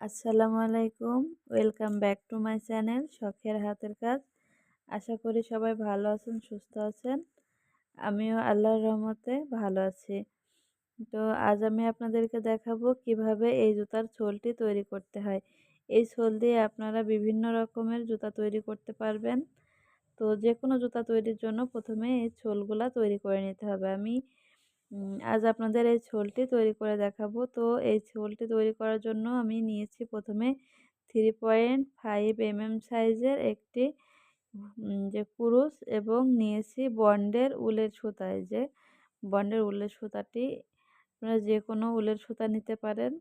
আসসালামু আলাইকুম। Welcome back to my channel শখের হাতের কাজ। আশা করি সবাই ভালো আছেন, সুস্থ আছেন। আমিও আল্লাহর রহমতে ভালো আছি। তো আজ আমি আপনাদেরকে দেখাবো কীভাবে এই জুতার ছোলটি তৈরি করতে হয়। এই ছোল দিয়ে আপনারা বিভিন্ন রকমের জুতা তৈরি করতে পারবেন। তো যে কোনো জুতা তৈরির জন্য প্রথমে এই ছোলগুলা তৈরি করে নিতে হবে। আমি আজ আপনাদের এই ছোলটি তৈরি করে দেখাবো। তো এই ছোলটি তৈরি করার জন্য আমি নিয়েছি প্রথমে three point five M M সাইজের একটি যে কুরুশ এবং নিয়েছি বন্ডের উলের সুতায় যে বন্ডের উলের সুতাটি, আপনারা যে কোনো উলের সুতা নিতে পারেন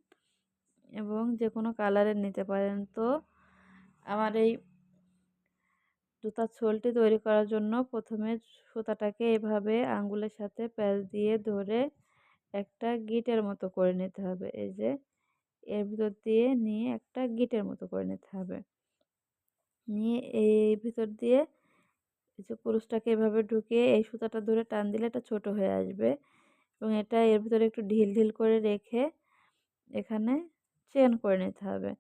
এবং যে কোনো কালারের নিতে পারেন। তো আমার এই জুতার ছোলটি তৈরি করার জন্য প্রথমে সুতাটাকে এভাবে আঙ্গুলের সাথে প্যাচ দিয়ে ধরে একটা গিটের মতো করে নিতে হবে। এই যে, এর ভিতর দিয়ে নিয়ে একটা গিটের মতো করে নিতে হবে। নিয়ে এই ভিতর দিয়ে এই যে কুরুশটাকে এভাবে ঢুকিয়ে এই সুতাটা ধরে টান দিলে এটা ছোট হয়ে আসবে এবং এটা এর ভিতরে একটু ঢিল ঢিল করে রেখে এখানে চেন করে নিতে হবে।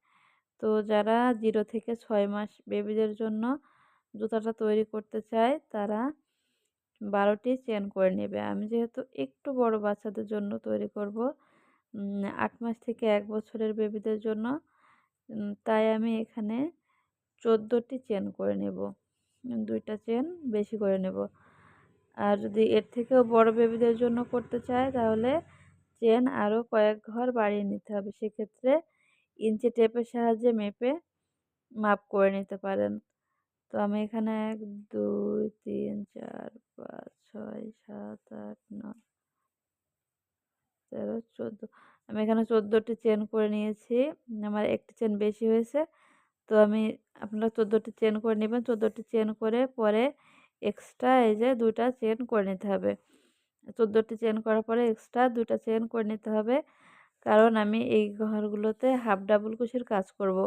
তো যারা জিরো থেকে ছয় মাস বেবিদের জন্য জুতাটা তৈরি করতে চায়, তারা বারোটি চেন করে নেবে। আমি যেহেতু একটু বড় বাচ্চাদের জন্য তৈরি করব আট মাস থেকে এক বছরের বেবিদের জন্য তাই আমি এখানে চোদ্দোটি চেন করে নেব। দুইটা চেন বেশি করে নেব। আর যদি এর থেকেও বড় বেবিদের জন্য করতে চায়, তাহলে চেন আরও কয়েক ঘর বাড়িয়ে নিতে হবে। সেক্ষেত্রে ইঞ্চি টেপের সাহায্যে মেপে মাপ করে নিতে পারেন। তো আমি এখানে এক, দুই, তিন, চার, পাঁচ, ছয়, সাত, আট, নয়, তেরো, চোদ্দ। আমি এখানে চোদ্দোটি চেন করে নিয়েছি। আমার একটি চেন বেশি হয়েছে। তো আমি আপনারা চোদ্দোটি চেন করে নেবেন। চোদ্দোটি চেন করে পরে এক্সট্রা এই যে দুইটা চেন করে নিতে হবে। চোদ্দোটি চেন করার পরে এক্সট্রা দুইটা চেন করে নিতে হবে। কারণ আমি এই ঘরগুলোতে হাফ ডাবল কুশির কাজ করব।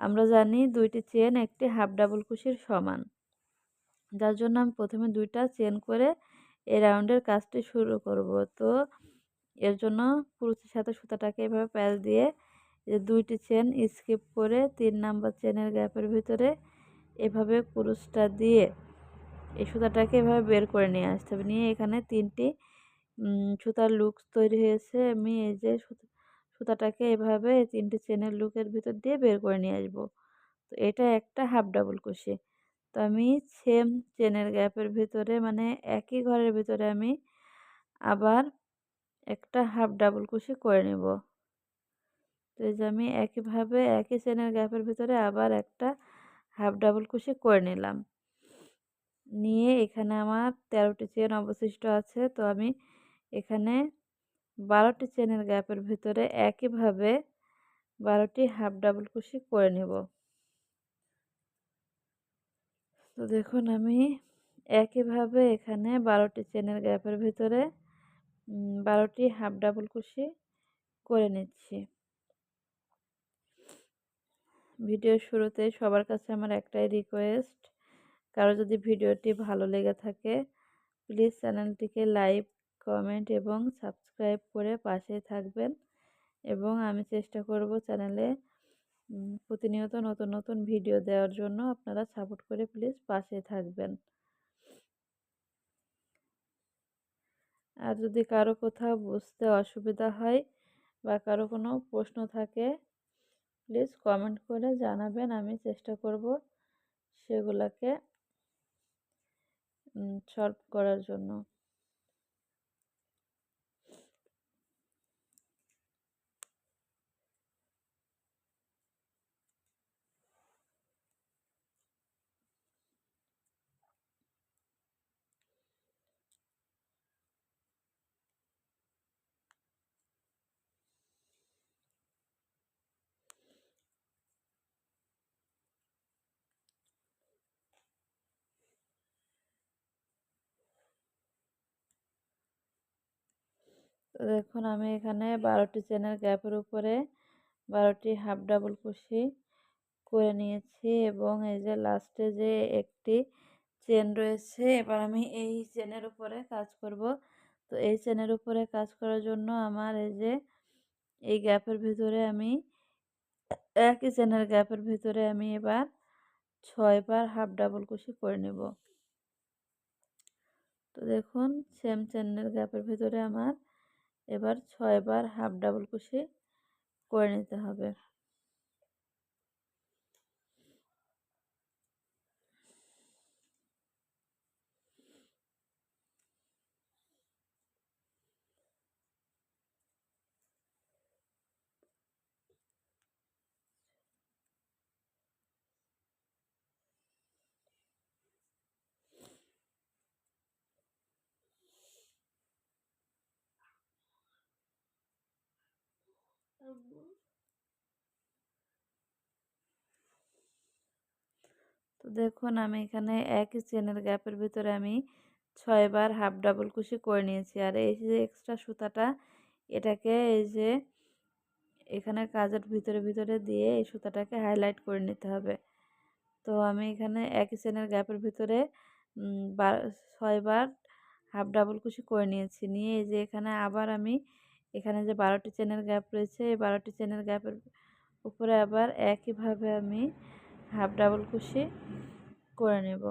আমরা জানি দুইটি চেন একটি হাফ ডাবল কুশির সমান। যার জন্য আমি প্রথমে দুইটা চেন করে এই রাউন্ডের কাজটি শুরু করব। তো এর জন্য কুরুচির সাথে সুতাটাকে এভাবে প্যাচ দিয়ে যে দুইটি চেন স্কিপ করে তিন নাম্বার চেনের গ্যাপের ভিতরে এভাবে কুরুচটা দিয়ে এই সুতাটাকে এভাবে বের করে নিয়ে আসতে হবে। নিয়ে এখানে তিনটি সুতার লুক তৈরি হয়েছে। আমি এই যে সুতাটাকে এভাবে তিনটে চেনের লুকের ভিতর দিয়ে বের করে নিয়ে আসব। তো এটা একটা হাফ ডাবল কুশি তো আমি সেম চেনের গ্যাপের ভিতরে মানে একই ঘরের ভিতরে আমি আবার একটা হাফ ডাবল কুশি করে নেব। তো এই যে আমি একইভাবে একই চেনের গ্যাপের ভিতরে আবার একটা হাফ ডাবল কুশি করে নিলাম। নিয়ে এখানে আমার তেরোটি চেন অবশিষ্ট আছে। তো আমি এখানে বারোটি চেনের গ্যাপের ভিতরে একইভাবে বারোটি হাফ ডাবল কুশি করে নেব। তো দেখুন, আমি একইভাবে এখানে বারোটি চেনের গ্যাপের ভিতরে বারোটি হাফ ডাবল কুশি করে নিচ্ছি। ভিডিওর শুরুতে সবার কাছে আমার একটাই রিকোয়েস্ট কারও যদি ভিডিওটি ভালো লেগে থাকে প্লিজ চ্যানেলটিকে লাইক কমেন্ট এবং সাবস্ক্রাইব করে পাশে থাকবেন। এবং আমি চেষ্টা করব চ্যানেলে প্রতিনিয়ত নতুন নতুন ভিডিও দেওয়ার জন্য আপনারা সাপোর্ট করে প্লিজ পাশে থাকবেন। আর যদি কারও কোথাও বুঝতে অসুবিধা হয় বা কারও কোনো প্রশ্ন থাকে প্লিজ কমেন্ট করে জানাবেন, আমি চেষ্টা করব সেগুলোকে সলভ করার জন্য। তো দেখুন, আমি এখানে বারোটি চেনের গ্যাপের উপরে বারোটি হাফ ডাবল কুশি করে নিয়েছি এবং এই যে লাস্টে যে একটি চেন রয়েছে, এবার আমি এই চেনের উপরে কাজ করব। তো এই চেনের উপরে কাজ করার জন্য আমার এই যে, এই গ্যাপের ভিতরে আমি, একই চেনের গ্যাপের ভিতরে আমি এবার ছয়বার হাফ ডাবল কুশি করে নেব। তো দেখুন সেম চেনের গ্যাপের ভিতরে আমার এবার ছয়বার হাফ ডাবল কুশি করে নিতে হবে। তো দেখুন, আমি এখানে একই চেনের গ্যাপের ভিতরে আমি ছয়বার হাফ ডাবল কুশি করে নিয়েছি। আর এই যে এক্সট্রা সুতাটা, এটাকে এই যে এখানে কাজের ভিতরে ভিতরে দিয়ে এই সুতাটাকে হাইলাইট করে নিতে হবে। তো আমি এখানে একই চেনের গ্যাপের ভিতরে ছয়বার হাফ ডাবল কুশি করে নিয়েছি। নিয়ে এই যে এখানে আবার আমি এখানে যে বারোটি চেনের গ্যাপ রয়েছে, এই বারোটি চেনের গ্যাপের উপরে আবার একইভাবে আমি হাফ ডাবল কুশি করে নেব।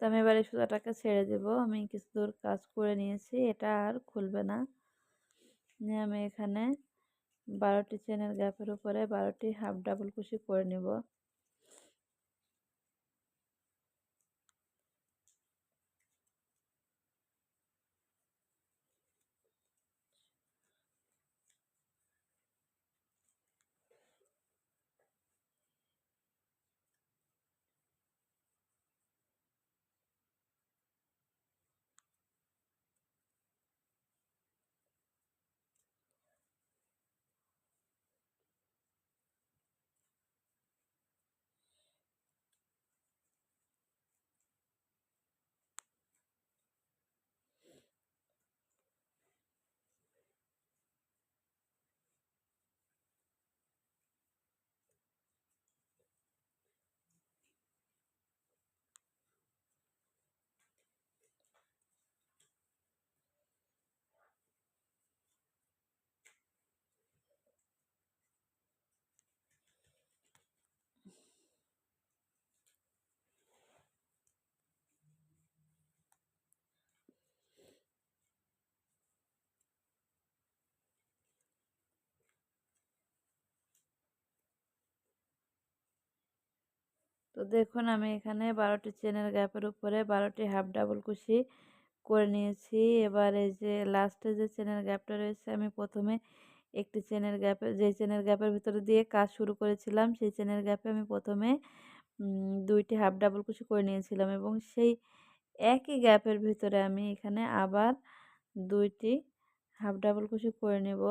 তো আমি এবার এই সুতাটাকে ছেড়ে দেব। আমি কিছু দূর কাজ করে নিয়েছি, এটা আর খুলবে না। আমি এখানে বারোটি চেনের গ্যাপের উপরে বারোটি হাফ ডাবল কুশি করে নেব। তো দেখুন, আমি এখানে বারোটি চেনের গ্যাপের উপরে বারোটি হাফ ডাবল কুশি করে নিয়েছি। এবার এই যে লাস্টে যে চেনের গ্যাপটা রয়েছে, আমি প্রথমে একটি চেনের গ্যাপে, যে চেনের গ্যাপের ভিতরে দিয়ে কাজ শুরু করেছিলাম, সেই চেনের গ্যাপে আমি প্রথমে দুইটি হাফ ডাবল কুশি করে নিয়েছিলাম এবং সেই একই গ্যাপের ভিতরে আমি এখানে আবার দুইটি হাফ ডাবল কুশি করে নেব।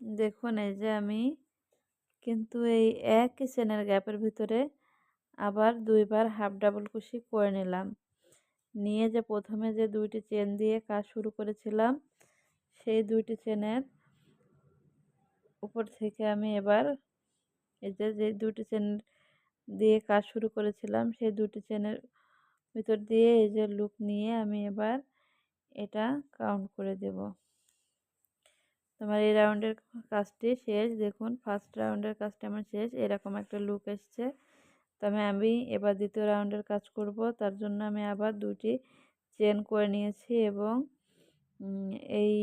দেখুন, এই যে আমি কিন্তু এই একই চেনের গ্যাপের ভিতরে আবার দুইবার হাফ ডাবল কুশি করে নিলাম। নিয়ে যে প্রথমে যে দুইটি চেন দিয়ে কাজ শুরু করেছিলাম, সেই দুইটি চেনের উপর থেকে আমি এবার এই যে যে দুটি চেন দিয়ে কাজ শুরু করেছিলাম, সেই দুটি চেনের ভিতর দিয়ে এই যে লুক নিয়ে আমি এবার এটা কাউন্ট করে দেব। তোমার এই রাউন্ডের কাজটি শেষ। দেখুন ফার্স্ট রাউন্ডের কাজটা আমার শেষ। এরকম একটা লুক এসছে। তবে আমি এবার দ্বিতীয় রাউন্ডের কাজ করব। তার জন্য আমি আবার দুটি চেন করে নিয়েছি এবং এই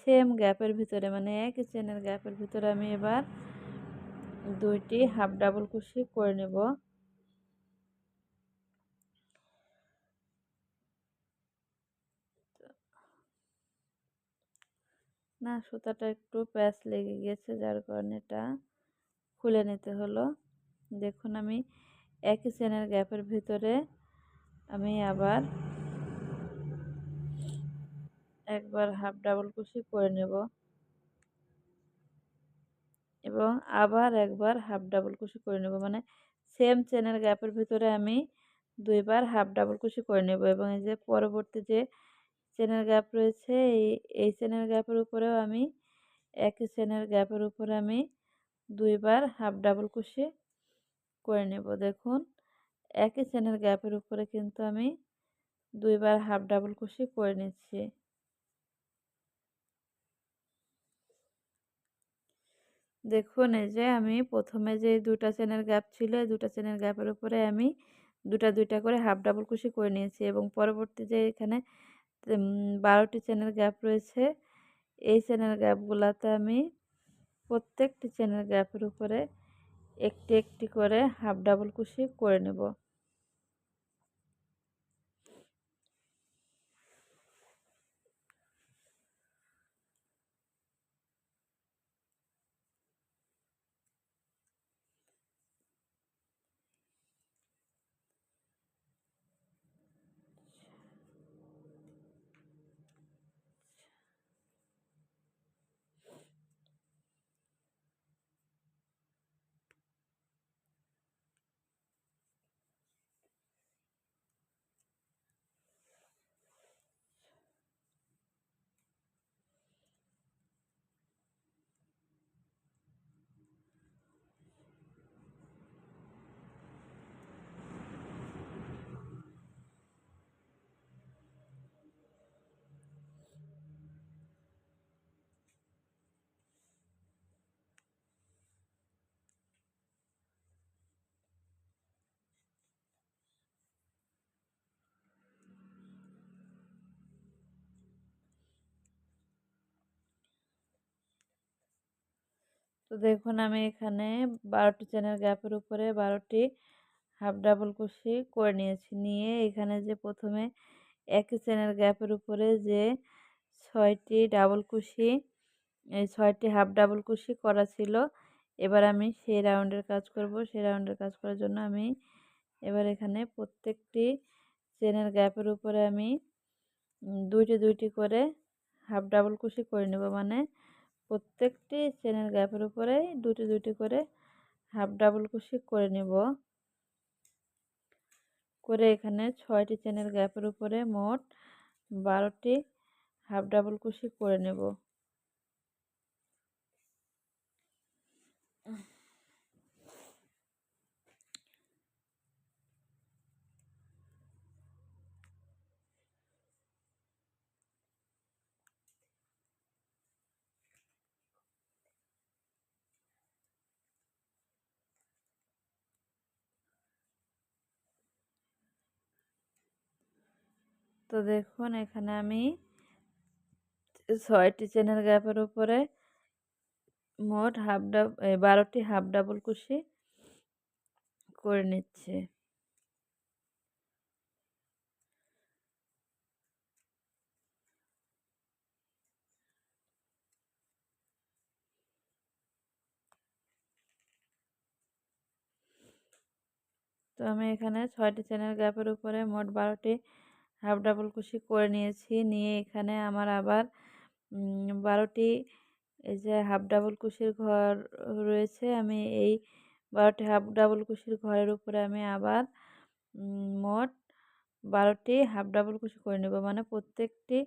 সেম গ্যাপের ভিতরে মানে একই চেনের গ্যাপের ভিতরে আমি এবার দুইটি হাফ ডাবল কুশি করে নেব। না, সুতাটা একটু প্যাচ লেগে গেছে, যার কারণে এটা খুলে নিতে হলো। দেখুন, আমি একই চেনের গ্যাপের ভিতরে আমি আবার একবার হাফ ডাবল কুশি করে নেব এবং আবার একবার হাফ ডাবল কুশি করে নেব। মানে সেম চেনের গ্যাপের ভিতরে আমি দুইবার হাফ ডাবল কুশি করে নেব এবং এই যে পরবর্তী যে চেনের গ্যাপ রয়েছে। এই চেনের গ্যাপের উপরেও আমি একই চেনের গ্যাপের উপরে আমি দুইবার হাফ ডাবল কুশি করে নেব। দেখুন একই চেনের গ্যাপের উপরে কিন্তু আমি দুইবার হাফ ডাবল কুশি করে নিচ্ছি। দেখুন, এই যে আমি প্রথমে যে দুটা চেনের গ্যাপ ছিল দুটা চেনের গ্যাপের উপরে আমি দুটা দুইটা করে হাফ ডাবল কুশি করে নিয়েছি এবং পরবর্তী যে এখানে বারোটি চেনের গ্যাপ রয়েছে। এই চেনের গ্যাপগুলোতে আমি প্রত্যেকটি চেনের গ্যাপের উপরে একটি একটি করে হাফ ডাবল কুশি করে নেব। তো দেখুন আমি এখানে বারোটি চেনের গ্যাপের উপরে বারোটি হাফ ডাবল কুশি করে নিয়েছি। নিয়ে এখানে যে প্রথমে একই চেনের গ্যাপের উপরে যে ছয়টি ডাবল কুশি, এই ছয়টি হাফ ডাবল কুশি করা ছিল। এবার আমি সেই রাউন্ডের কাজ করব। সেই রাউন্ডের কাজ করার জন্য আমি এবার এখানে প্রত্যেকটি চেনের গ্যাপের উপরে আমি দুইটি দুইটি করে হাফ ডাবল কুশি করে নেব। মানে প্রত্যেকটি চেনের গ্যাপের উপরে দুটি দুটি করে হাফ ডাবল কুশি করে নেব। করে এখানে ছয়টি চেনের গ্যাপের উপরে মোট বারোটি হাফ ডাবল কুশি করে নেব। তো দেখুন, এখানে আমি ছয়টি চেনের গ্যাপের উপরে মোট হাফ ডাব বারোটি হাফ ডাবল কুশি করে নিচ্ছে। তো আমি এখানে ছয়টি চেনের গ্যাপের উপরে মোট বারোটি হাফ ডাবল কুশি করে নিয়েছি। নিয়ে এখানে আমার আবার বারোটি, এই যে হাফ ডাবল কুশির ঘর রয়েছে। আমি এই বারোটি হাফ ডাবল কুশির ঘরের উপরে আমি আবার মোট বারোটি হাফ ডাবল কুশি করে নেব। মানে প্রত্যেকটি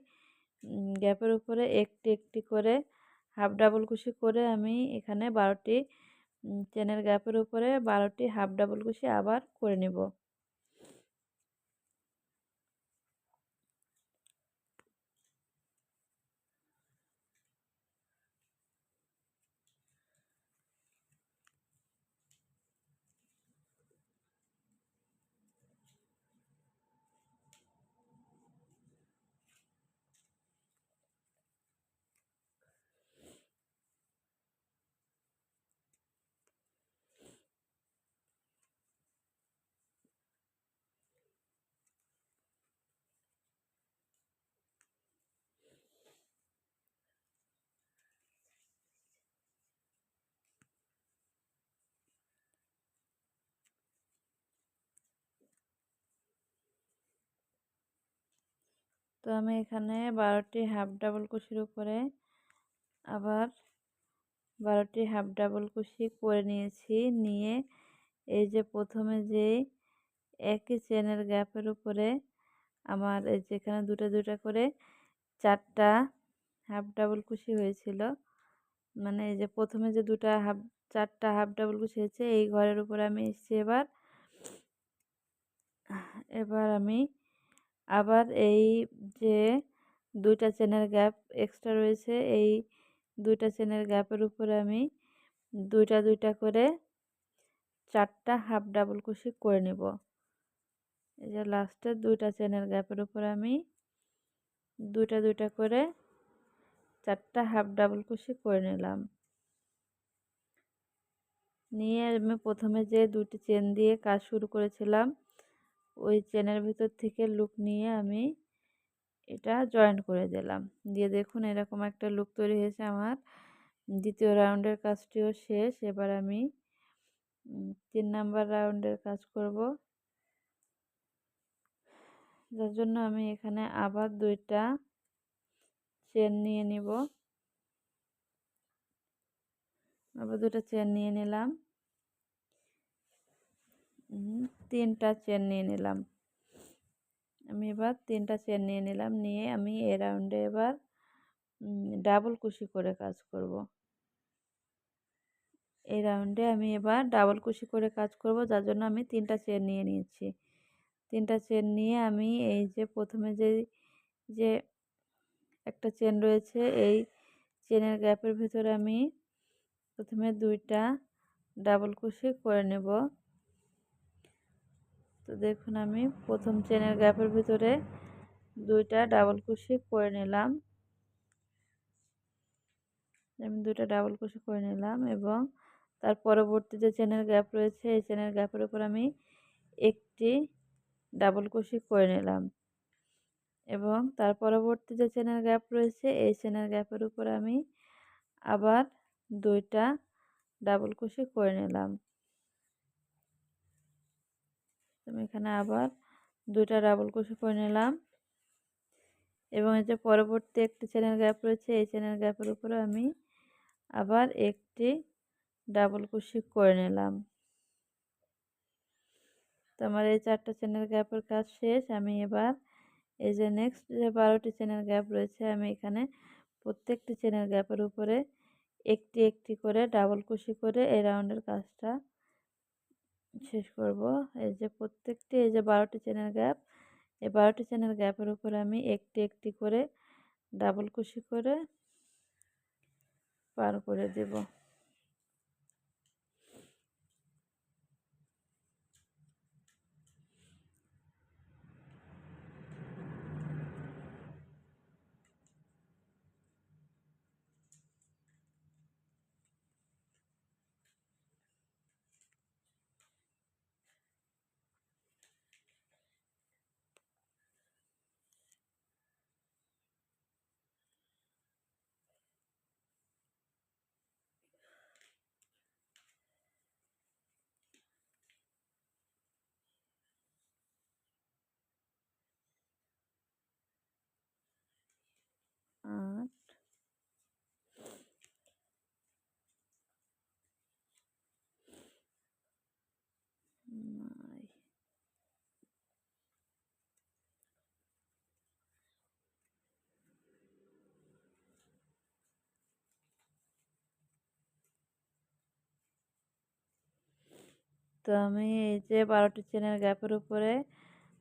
গ্যাপের উপরে একটি একটি করে হাফ ডাবল কুশি করে আমি এখানে বারোটি চেনের গ্যাপের উপরে বারোটি হাফ ডাবল কুশি আবার করে নেব। তো আমি এখানে বারোটি হাফ ডাবল কুশির উপরে আবার বারোটি হাফ ডাবল কুশি করে নিয়েছি। নিয়ে এই যে প্রথমে যে একই চেনের গ্যাপের উপরে আমার এই যেখানে দুটো দুটো করে চারটা হাফ ডাবল কুশি হয়েছিল। মানে এই যে প্রথমে যে দুটা হাফ চারটা হাফ ডাবল কুশি হয়েছে, এই ঘরের উপরে আমি এসেছি এবার। এবার আমি আবার এই যে দুইটা চেনের গ্যাপ এক্সট্রা রয়েছে, এই দুইটা চেনের গ্যাপের উপরে আমি দুইটা দুইটা করে চারটা হাফ ডাবল কুশি করে নেব। এই যে লাস্টের দুইটা চেনের গ্যাপের উপরে আমি দুইটা দুইটা করে চারটা হাফ ডাবল কুশি করে নিলাম। নিয়ে আমি প্রথমে যে দুটি চেন দিয়ে কাজ শুরু করেছিলাম ওই চেনের ভিতর থেকে লুক নিয়ে আমি এটা জয়েন করে দিলাম। দিয়ে দেখুন এরকম একটা লুক তৈরি হয়েছে আমার। দ্বিতীয় রাউন্ডের কাজটিও শেষ। এবার আমি তিন নাম্বার রাউন্ডের কাজ করব। যার জন্য আমি এখানে আবার দুইটা চেন নিয়ে নিব। আবার দুটো চেন নিয়ে নিলাম। তিনটা চেন নিয়ে নিলাম। আমি এবার তিনটা চেন নিয়ে নিলাম, নিয়ে আমি এ রাউন্ডে এবার ডাবল কুশি করে কাজ করব। এই রাউন্ডে আমি এবার ডাবল কুশি করে কাজ করব, যার জন্য আমি তিনটা চেন নিয়ে নিয়েছি। তিনটা চেন নিয়ে আমি এই যে প্রথমে যে যে একটা চেন রয়েছে, এই চেনের গ্যাপের ভিতরে আমি প্রথমে দুইটা ডাবল কুশি করে নেব। তো দেখুন আমি প্রথম চেনের গ্যাপের ভিতরে দুইটা ডাবল কুশি করে নিলাম। আমি দুইটা ডাবল কুশি করে নিলাম এবং তার পরবর্তী যে চেনের গ্যাপ রয়েছে, এই চেনের গ্যাপের উপর আমি একটি ডাবল কুশি করে নিলাম এবং তার পরবর্তী যে চেনের গ্যাপ রয়েছে, এই চেনের গ্যাপের উপর আমি আবার দুইটা ডাবল কুশি করে নিলাম। আমি এখানে আবার দুইটা ডাবল কুশি করে নিলাম। এবং এই যে পরবর্তী একটি চেনের গ্যাপ রয়েছে, এই চেনের গ্যাপের উপরে আমি আবার একটি ডাবল কুশি করে নিলাম। তো আমার এই চারটা চেনের গ্যাপের কাজ শেষ। আমি এবার এই যে নেক্সট যে বারোটি চেনের গ্যাপ রয়েছে, আমি এখানে প্রত্যেকটি চেনের গ্যাপের উপরে একটি একটি করে ডাবল কুশি করে এই রাউন্ডের কাজটা শেষ করব। এই যে প্রত্যেকটি, এই যে বারোটি চেনের গ্যাপ এই বারোটি চেনের গ্যাপের উপরে আমি একটি একটি করে ডাবল কুশি করে পার করে দেব। আট তো আমি এই যে বারোটি চেনের গ্যাপের উপরে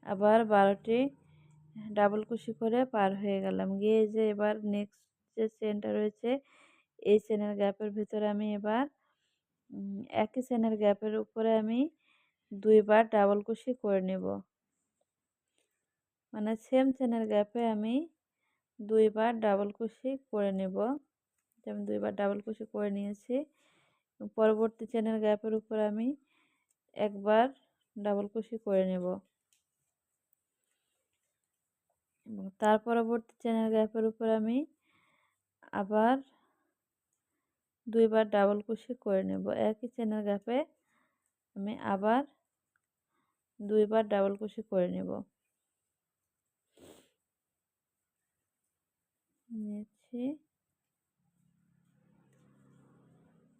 আবার বারোটি ডাবল কুশি করে পার হয়ে গেলাম। গিয়ে যে এবার নেক্সট যে চেনটা রয়েছে, এই চেনের গ্যাপের ভিতরে আমি এবার একই চেনের গ্যাপের উপরে আমি দুইবার ডাবল কুশি করে নেব। মানে সেম চেনের গ্যাপে আমি দুইবার ডাবল কুশি করে নেব। আমি দুইবার ডাবল কুশি করে নিয়েছি। পরবর্তী চেনের গ্যাপের উপর আমি একবার ডাবল কুশি করে নেব। এবং তার পরবর্তী চেনের গ্যাপের উপর আমি আবার দুইবার ডাবল কুশি করে নেব। একই চেনের গ্যাপে আমি আবার দুইবার ডাবল কুশি করে নেব। নিয়েছি।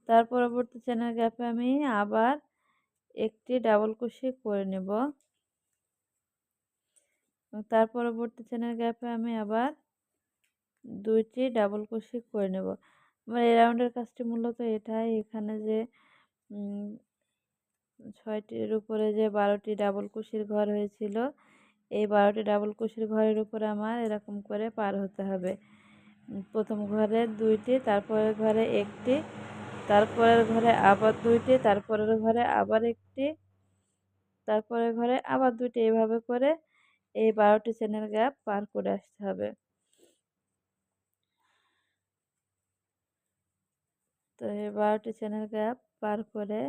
তার পরবর্তী চেনের গ্যাপে আমি আবার একটি ডাবল কুশি করে নেব। তার পরবর্তী চেনের গ্যাপে আমি আবার দুইটি ডাবল কুশি করে নেব। আমার এই রাউন্ডের কাজটি মূলত এটাই, এখানে যে ছয়টির উপরে যে বারোটি ডাবল কুশির ঘর হয়েছিল, এই বারোটি ডাবল কুশির ঘরের উপরে আমার এরকম করে পার হতে হবে। প্রথম ঘরে দুইটি, তারপরের ঘরে একটি, তারপরের ঘরে আবার দুইটি, তারপরের ঘরে আবার একটি, তারপরের ঘরে আবার দুইটি এভাবে করে এই বারোটি চ্যানেল গ্যাপ পার করে আসতে হবে। তো এই বারোটি চ্যানেল গ্যাপ পার করে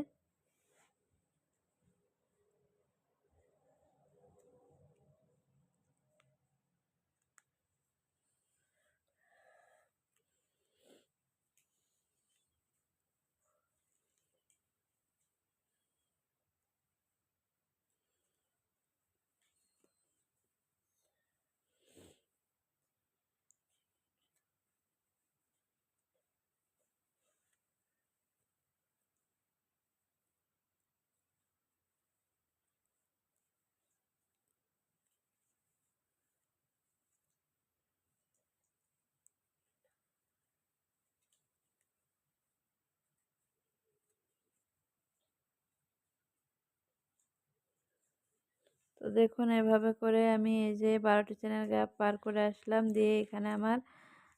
তো দেখুন, এভাবে করে আমি এই যে বারোটি চেনের গ্যাপ পার করে আসলাম। দিয়ে এখানে আমার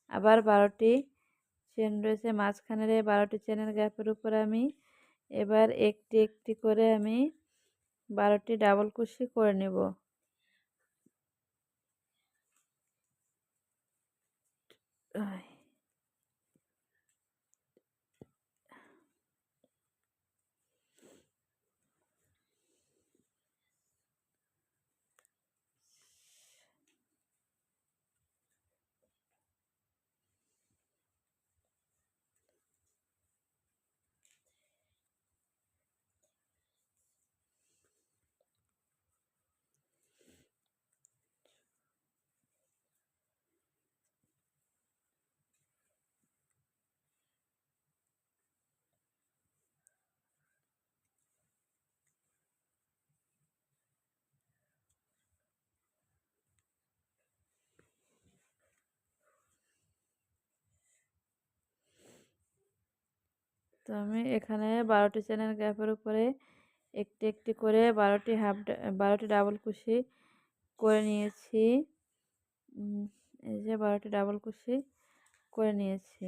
আবার বারোটি চেন রয়েছে। মাঝখানের এই বারোটি চেনের গ্যাপের উপরে আমি এবার একটি একটি করে আমি বারোটি ডাবল কুশি করে নেব। তো আমি এখানে বারোটি চেনের গ্যাপের উপরে একটি একটি করে বারোটি হাফ বারোটি ডাবল কুশি করে নিয়েছি। এই যে বারোটি ডাবল কুশি করে নিয়েছি।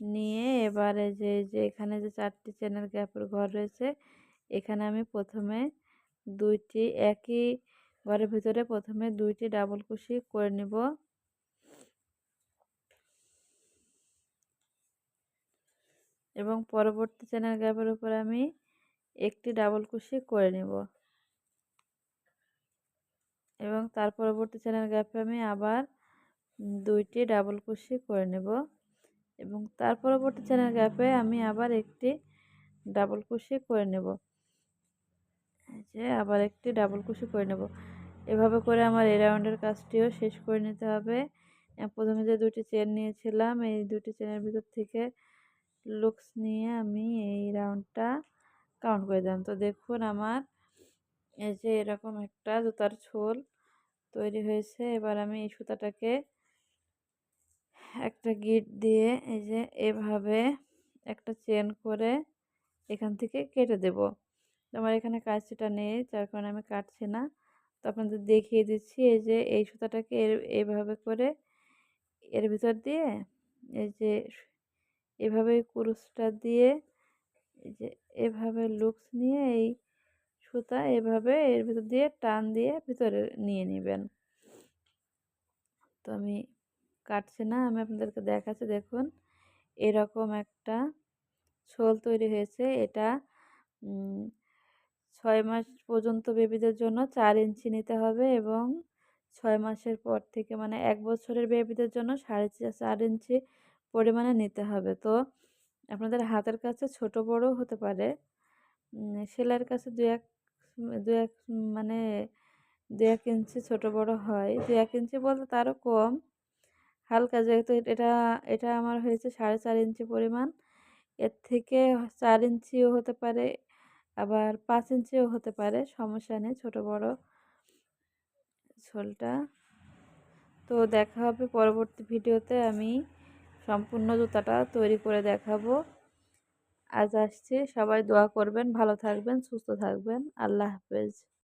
নিয়ে এবারে যে যে এখানে যে চারটি চেনের গ্যাপের ঘর রয়েছে, এখানে আমি প্রথমে দুইটি, একই ঘরের ভিতরে প্রথমে দুইটি ডাবল কুশি করে নিব। এবং পরবর্তী চেনের গ্যাপের উপর আমি একটি ডাবল কুশি করে নেব। এবং তার পরবর্তী চেনের গ্যাপে আমি আবার দুইটি ডাবল কুশি করে নেব। এবং তার পরবর্তী চেনের গ্যাপে আমি আবার একটি ডাবল কুশি করে নেব। যে আবার একটি ডাবল কুশি করে নেব। এভাবে করে আমার এই রাউন্ডের কাজটিও শেষ করে নিতে হবে। প্রথমে যে দুটি চেন নিয়েছিলাম, এই দুটি চেনের ভিতর থেকে লুকস নিয়ে আমি এই রাউন্ডটা কাউন্ট করে দিলাম। তো দেখুন আমার, এই যে এরকম একটা জুতার ছোল তৈরি হয়েছে। এবার আমি এই সুতাটাকে একটা গিট দিয়ে এই যে এভাবে একটা চেন করে এখান থেকে কেটে দেব। আমার এখানে কাঁচিটা নেই, যার কারণে আমি কাটছি না। তো আপনাদের দেখিয়ে দিচ্ছি, এই যে এই সুতাটাকে এর এইভাবে করে এর ভিতর দিয়ে এই যে এভাবে কুরুশটা দিয়ে এই যে এভাবে লুকস নিয়ে এই সুতা এভাবে এর ভিতর দিয়ে টান দিয়ে ভিতরে নিয়ে নেবেন। তো আমি কাটছি না, আমি আপনাদেরকে দেখাচ্ছি, দেখুন। এরকম একটা ছোল তৈরি হয়েছে। এটা ছয় মাস পর্যন্ত বেবিদের জন্য চার ইঞ্চি নিতে হবে এবং ছয় মাসের পর থেকে মানে এক বছরের বেবিদের জন্য সাড়ে চার ইঞ্চি পরিমাণে নিতে হবে। তো আপনাদের হাতের কাছে ছোট বড় হতে পারে। সেলাইয়ের কাছে দু এক দু এক মানে দু এক ইঞ্চি ছোটো বড় হয়। দু এক ইঞ্চি বলতে তারও কম। হালকা যেহেতু এটা এটা আমার হয়েছে সাড়ে চার ইঞ্চি পরিমাণ। এর থেকে চার ইঞ্চিও হতে পারে, আবার পাঁচ ইঞ্চিও হতে পারে, সমস্যা নেই ছোটো বড় ঝোলটা। তো দেখা হবে পরবর্তী ভিডিওতে আমি সম্পূর্ণ জুতাটা তৈরি করে দেখাবো। আজ আসছি, সবাই দোয়া করবেন, ভালো থাকবেন, সুস্থ থাকবেন। আল্লাহ হাফেজ।